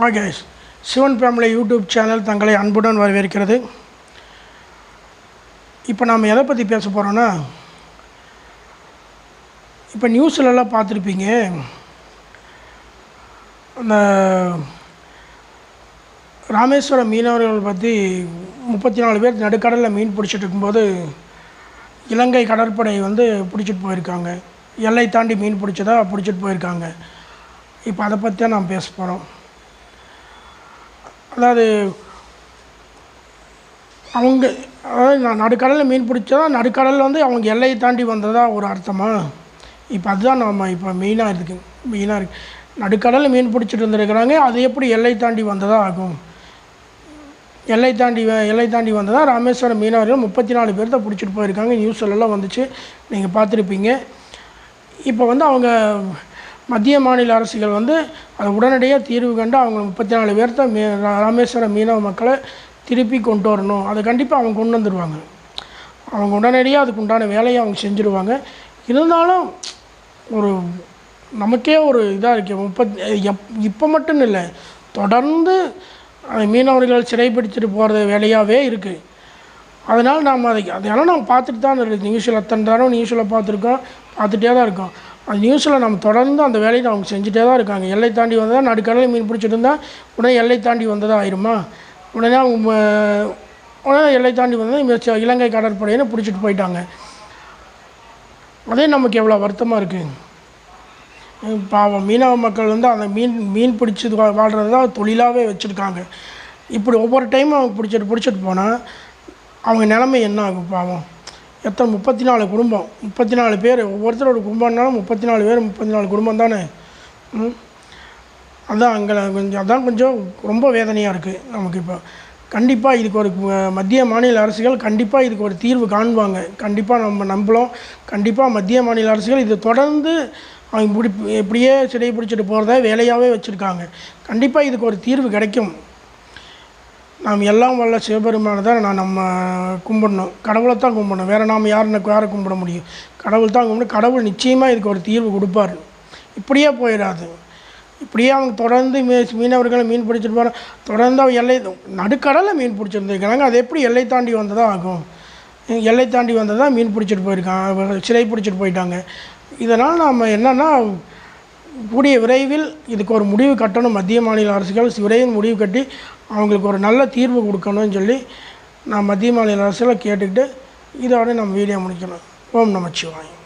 Okay Sivan family YouTube channel தங்களை அன்புடன் வரவேற்கிறது. இப்போ நாம் எதை பற்றி பேச போகிறோன்னா இப்போ நியூஸ்லலாம் பார்த்துருப்பீங்க. அந்த ராமேஸ்வரம் மீனவர்கள் பற்றி முப்பத்தி நாலு பேர் நடுக்கடலில் மீன் பிடிச்சிட்டு இருக்கும்போது இலங்கை கடற்படை வந்து பிடிச்சிட்டு போயிருக்காங்க. எல்லை தாண்டி மீன் பிடிச்சதா பிடிச்சிட்டு போயிருக்காங்க. இப்போ அதை பற்றி தான் நாம் பேச போகிறோம் அதாவது அவங்க அதாவது நான் நடுக்கடலில் மீன் பிடிச்சதா? நடுக்கடலில் வந்து அவங்க எல்லையை தாண்டி வந்ததா ஒரு அர்த்தமாக இப்போ அதுதான் நம்ம இப்போ மெயினாக இருக்கு. மெயினாக இருக்கு. நடுக்கடலில் மீன் பிடிச்சிட்டு இருந்துருக்கிறாங்க அது எப்படி எல்லை தாண்டி வந்ததாக ஆகும்? எல்லை தாண்டி வ- எல்லை தாண்டி வந்ததாக ராமேஸ்வரம் மீனவர்கள் முப்பத்தி நாலு பேர்த்த பிடிச்சிட்டு போயிருக்காங்க. நியூஸ்லலாம் வந்துச்சு. நீங்கள் பார்த்துருப்பீங்க. இப்போ வந்து அவங்க மத்திய மாநில அரசுகள் வந்து அதை உடனடியாக தீர்வு கண்டு அவங்க முப்பத்தி நாலு பேர்த்த மீ ரா- ராமேஸ்வரம் மீனவ மக்களை திருப்பி கொண்டு வரணும். அதை கண்டிப்பாக அவங்க கொண்டு வந்துடுவாங்க அவங்க உடனடியாக அதுக்கு உண்டான வேலையை அவங்க செஞ்சுருவாங்க. இருந்தாலும் ஒரு நமக்கே ஒரு இதாக இருக்கு. முப்பத் எப் இப்போ மட்டும் இல்லை தொடர்ந்து அந்த மீனவர்கள் சிறைப்பிடிச்சிட்டு போகிறது வேலையாகவே இருக்குது அதனால் நாம் அதை அதெல்லாம் நம்ம பார்த்துட்டு தான் இருக்குது நியூஸில் அத்தனை தரம் நியூஸில் பார்த்துருக்கோம் பார்த்துட்டே தான் இருக்கோம். அந்த நியூஸில் நம்ம தொடர்ந்து அந்த வேலையை அவங்க செஞ்சுட்டே தான் இருக்காங்க. எல்லை தாண்டி வந்ததாக நடுக்கடலில் மீன் பிடிச்சிட்டு இருந்தால் உடனே எல்லை தாண்டி வந்ததாக ஆயிருமா? உடனே அவங்க உடனே எல்லை தாண்டி வந்ததா இலங்கை கடற்படையினை பிடிச்சிட்டு போயிட்டாங்க. அதே நமக்கு எவ்வளோ வருத்தமாக இருக்குது பாவம் மீனவ மக்கள் வந்து அந்த மீன் மீன் பிடிச்சி வாழ்கிறது தான் தொழிலாகவே வச்சுருக்காங்க. இப்படி ஒவ்வொரு டைமும் அவங்க பிடிச்சிட்டு பிடிச்சிட்டு போனால் அவங்க நிலமை என்ன ஆகும் பாவம்? எத்தனை முப்பத்தி நாலு குடும்பம்? முப்பத்தி நாலு பேர். ஒவ்வொருத்தரோட குடும்பம்னாலும் முப்பத்தி நாலு பேர் முப்பத்தி நாலு குடும்பம் தானே? ம். அதான் அங்கே கொஞ்சம் அதான் கொஞ்சம் ரொம்ப வேதனையாக இருக்குது நமக்கு இப்போ. கண்டிப்பாக இதுக்கு ஒரு மத்திய மாநில அரசுகள் கண்டிப்பாக இதுக்கு ஒரு தீர்வு காண்பாங்க. கண்டிப்பாக நம்ம நம்பலாம் கண்டிப்பாக மத்திய மாநில அரசுகள் இதை தொடர்ந்து அவங்க இப்படி இப்படியே சிறை பிடிச்சிட்டு போகிறத வேலையாகவே வச்சுருக்காங்க. கண்டிப்பாக இதுக்கு ஒரு தீர்வு கிடைக்கும். நாம் எல்லாம் வல்ல சிவபெருமானை தான் நான் நம்ம கும்பிடணும். கடவுளை தான் கும்பிடணும். வேறு நாம் யாருன்னு யாரை கும்பிட முடியும்? கடவுள் தான் கும்பிடணும். கடவுள் நிச்சயமாக இதுக்கு ஒரு தீர்வு கொடுப்பார். இப்படியே போயிடாது. இப்படியே அவங்க தொடர்ந்து மீ மீனவர்களை மீன் பிடிச்சிட்டு போகிறாங்க தொடர்ந்து அவங்க எல்லை நடுக்கடலில் மீன் பிடிச்சிருந்துருக்கிறாங்க அது எப்படி எல்லை தாண்டி வந்ததாக ஆகும்? எல்லை தாண்டி வந்ததா மீன் பிடிச்சிட்டு போயிருக்காங்க. சிலை பிடிச்சிட்டு போயிட்டாங்க. இதனால் நாம் என்னென்னா கூடிய விரைவில் இதுக்கு ஒரு முடிவு கட்டணும். மத்திய மாநில அரசுகள் விரைவில் முடிவு கட்டி அவங்களுக்கு ஒரு நல்ல தீர்வு கொடுக்கணும்னு சொல்லி நான் மத்திய மாநில அரசில் கேட்டுக்கிட்டு இதோட நம்ம வீடியோ முடிக்கணும். ஓம் நமச்சிவாயம்.